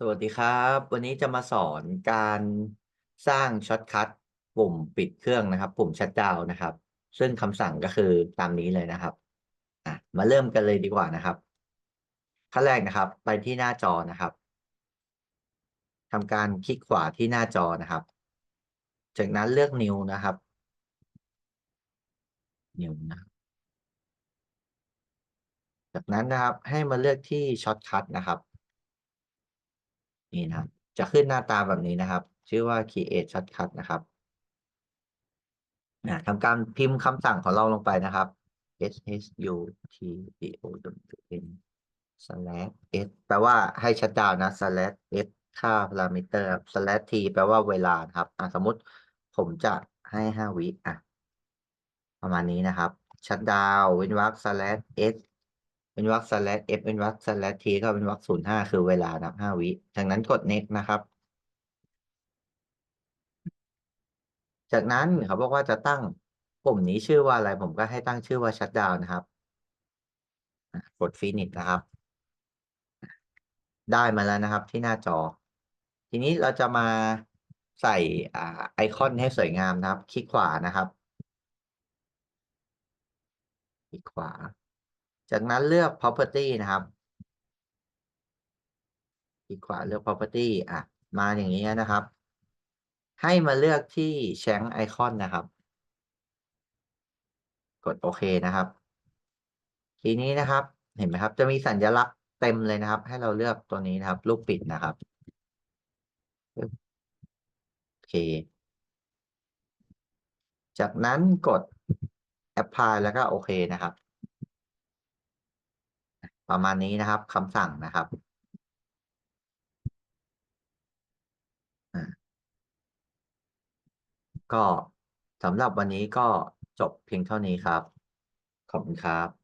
สวัสดีครับ วันนี้จะมาสอนการสร้างช็อตคัทปุ่มปิดเครื่องนะครับ ปุ่มชัตดาวน์นะครับ ซึ่งคำสั่งก็คือตามนี้เลยนะครับอะมาเริ่มกันเลยดีกว่านะครับขั้นแรกนะครับ ไปที่หน้าจอนะครับทำการคลิกขวาที่หน้าจอนะครับ จากนั้นเลือก New นะครับ New นะจากนั้นนะครับให้มาเลือกที่ช็อตคัทนะครับ นี่นะครับ จะขึ้นหน้าตาแบบนี้นะครับ ชื่อว่า create shortcut นะครับนะทำการพิมพ์คำสั่งของเราลงไปนะครับ s h u t d o w n slash s แปลว่าให้ชัดดาวนะ slash s ค่าพารามิเตอร์ slash t แปลว่าเวลาครับอะสมมติผมจะให้ห้าวิอะประมาณนี้นะครับ ชัดดาวเว้นวรรค slash s เป็นวรรค slash f เป็นวรรค slash t ก็เป็นวรรคศูนย์ห้าคือเวลานับห้าวิจากนั้นกด next นะครับ จากนั้นเขาบอกว่าจะตั้งปุ่มนี้ชื่อว่าอะไรผมก็ให้ตั้งชื่อว่า shutdown นะครับกด finish นะครับ ได้มาแล้วนะครับที่หน้าจอ ทีนี้เราจะมาใส่อ่าไอคอนให้สวยงามนะครับ คลิกขวานะครับ คลิกขวา จากนั้นเลือก property นะครับคลิกขวาเลือก property อะ มาอย่างนี้นะครับ ให้มาเลือกที่แชงไอคอนนะครับ กดโอเคนะครับ ทีนี้นะครับ เห็นไหมครับ จะมีสัญลักษณ์เต็มเลยนะครับ ให้เราเลือกตัวนี้นะครับรูปปิดนะครับปึ๊บโอเค จากนั้นกด apply แล้วก็โอเคนะครับ ประมาณนี้นะครับคำสั่งนะครับอ่าก็สำหรับวันนี้ก็จบเพียงเท่านี้ครับ ขอบคุณครับ